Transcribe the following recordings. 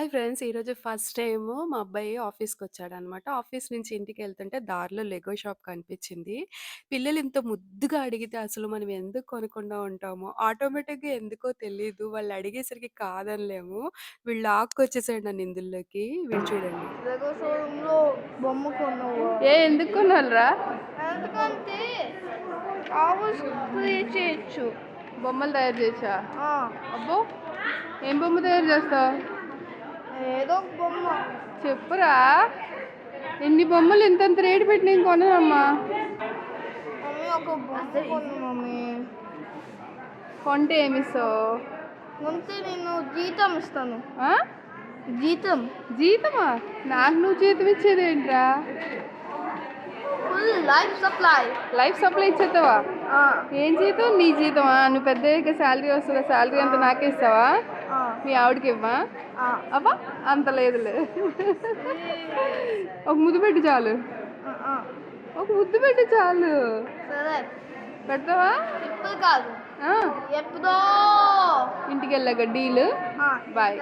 Hi friends. ఈరోజు first time మా అబ్బాయి ఆఫీస్‌కొచ్చాడనమాట. ఆఫీస్ నుంచి ఇంటికెళ్తుంటే దారిలో లెగో షాప్ కనిపించింది. పిల్లలు ఇంత ముద్దుగా అడిగితే అసలు మనం ఎందుకు కొనకుండా ఉంటాము? ఆటోమేటిక్‌గా ఎందుకో తెలీదు. వాళ్ళు అడిగేసరికి కాదనలేము. వీడు లాక్కొచ్చేసాడు నన్ను ఇందులోకి. వీడు చూడండి. లెగో షోరూమ్‌లో బొమ్మ కొన్నావు. ఏ ఎందుకు కొనాలిరా ఎందుకంటే క్రియేట్ చేయొచ్చు. బొమ్మలు తయారు చేసా ఆ, అబ్బో ఏం బొమ్మ తయారు చేస్తావు ఏదో బొమ్మ. చెప్పురా ఎన్ని బొమ్మలు ఇంతంత రేటు పెట్టి నేను కొననమ్మా మమ్మీ ఒక మమ్మీ. కొంటే ఏమిస్తావు కొంటే నేను జీతం ఇస్తాను. ఆ? జీతం. జీతమా నాకు నువ్వు జీతం ఇచ్చేది ఏంట్రా full life supply. Life supply ఇచ్చేస్తావా ఏం జీతం నీ జీతమా నువ్వు పెద్ద శాలరీ వస్తుందా శాలరీ అంతా నాకే ఇస్తావా మీ ఆవిడకి ఇవ్వా. అబ్బా అంత లేదులే. ఒక ముద్దు పెట్టి చాలు. ఒక ముద్దు పెట్టి చాలు. పెడతావా? ఇప్పుడు కాదు. ఎప్పుడో. ఇంటికి వెళ్ళాక డీల్. బాయ్.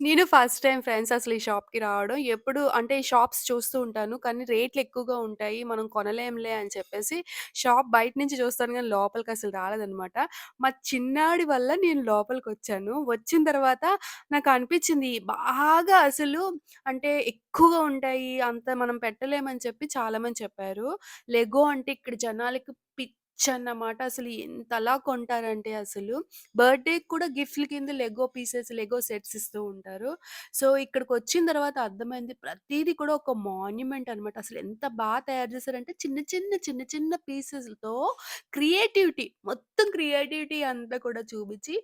నేను ఫస్ట్ టైమ్ ఫ్రెండ్స్ అసలు ఈ షాప్‌కి రావడం. ఎప్పుడు అంటే ఈ షాప్స్ చూస్తూ ఉంటాను. కానీ రేట్లు ఎక్కువగా ఉంటాయి. మనం కొనలేంలే అని చెప్పేసి షాప్ బయట నుంచి చూస్తాను గానీ లోపలికి అసలు రాలేదనమాట. మా చిన్నాడి వల్ల నేను లోపలికొచ్చాను. వచ్చిన తర్వాత నాకు అనిపించింది బాగా అసలు అంటే ఎక్కువగా ఉంటాయి. అంత మనం పెట్టలేమని చెప్పి చాలామంది చెప్పారు. లెగో అంటే ఇక్కడ జనాలకి పిచ్చన్నమాట. అసలు ఎంతలా కొంటారంటే అసలు బర్త్‌డేకి కూడా గిఫ్ట్‌ల కింద లెగో పీసెస్, లెగో సెట్స్ ఇస్తూ ఉంటారు. సో, ఇక్కడికొచ్చిన తర్వాత అర్థమైంది ప్రతిదీ కూడా ఒక మాన్యుమెంట్ అనమాట. అసలు ఎంత బాగా తయారు చేశారంటే చిన్న చిన్న, చిన్న చిన్న పీసెస్‌తో క్రియేటివిటీ మొత్తం క్రియేటివిటీ అంతా కూడా చూపించి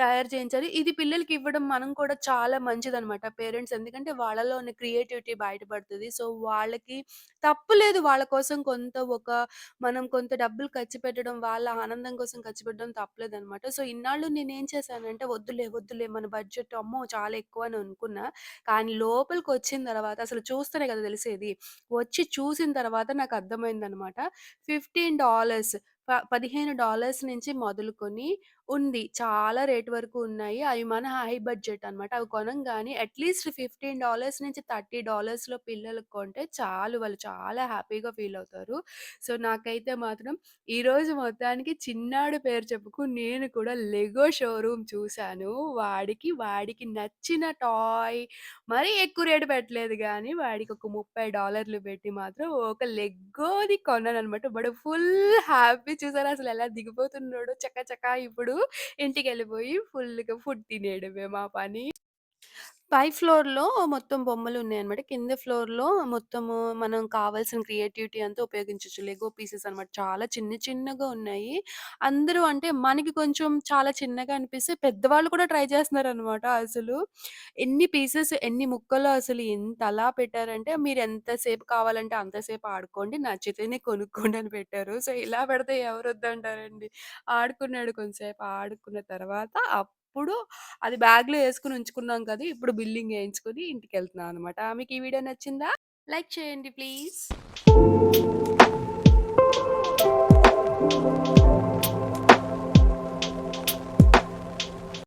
తయారు చేయించాలి ఇది పిల్లలకి ఇవ్వడం మనం కూడా చాలా మంచిది అనమాట పేరెంట్స్. ఎందుకంటే వాళ్ళలో ఉన్న క్రియేటివిటీ బయటపడుతుంది సో, వాళ్ళకి తప్పు లేదు వాళ్ళ కోసం కొంత ఒక మనం కొంత డబ్బులు ఖర్చు పెట్టడం, వాళ్ళ ఆనందం కోసం ఖర్చు పెట్టడం తప్పలేదు అనమాట సో, ఇన్నాళ్ళు ఏం చేశానంటే వద్దులే, వద్దులే మన బడ్జెట్ అమ్మో! చాలా ఎక్కువ అని అనుకున్నా. కానీ లోపలికి వచ్చిన తర్వాత అసలు చూస్తేనే కదా తెలిసేది. వచ్చి చూసిన తర్వాత నాకు అర్థమైందనమాట. $15 ప $15 నుంచి మొదలుకొని ఉంది. చాలా రేట్ వరకు ఉన్నాయి. అవి మన హై బడ్జెట్ అనమాట. అవి కొనంగానే అట్‌లీస్ట్ $15 నుంచి థర్టీ డాలర్స్లో పిల్లలు కొంటే చాలు వాళ్ళు చాలా హ్యాపీగా ఫీల్ అవుతారు. సో, నాకైతే మాత్రం ఈరోజు మొత్తానికి చిన్నాడు పేరు చెప్పుకు నేను కూడా లెగో షోరూమ్ చూశాను వాడికి, వాడికి నచ్చిన టాయ్ మరీ ఎక్కువ రేట్ పెట్టలేదు కానీ వాడికి ఒక $30 పెట్టి మాత్రం ఒక లెగ్గోది కొన్నాను అనమాట వాడు ఫుల్ హ్యాపీ చూసారా అసలు ఎలా దిగిపోతున్నాడో చక్క చక్క ఇప్పుడు ఇంటికెళ్ళిపోయి ఫుల్‌గా ఫుడ్ తినేయడమే మా పని. పై ఫ్లోర్‌లో మొత్తం బొమ్మలున్నాయనమాట. కింద ఫ్లోర్‌లో మొత్తము మనం కావాల్సిన క్రియేటివిటీ అంతా ఉపయోగించొచ్చు. లెగో పీసెస్ అనమాట. చాలా చిన్న చిన్నగా ఉన్నాయి. అందరూ అంటే మనకి కొంచెం చాలా చిన్నగా అనిపిస్తే పెద్దవాళ్ళు కూడా ట్రై చేస్తున్నారనమాట అసలు. ఎన్ని పీసెస్, ఎన్ని ముక్కలు అసలు ఎంతలా పెట్టారంటే మీరు ఎంతసేపు కావాలంటే అంతసేపు ఆడుకోండి. నచ్చితేనే కొనుక్కోండి అని పెట్టారు. సో, ఇలా పెడితే ఎవరొద్దంటారండి. ఆడుకున్నాడు కొంసేపు. ఆడుకున్న తర్వాత అప్పుడు అది బ్యాగ్‌లో వేసుకుని ఉంచుకున్నాం కదా! ఇప్పుడు బిల్లింగ్ ఇంటికి వెళ్తున్నాం అనమాట. మీకు ఈ వీడియో నచ్చిందా? లైక్ చేయండి ప్లీజ్.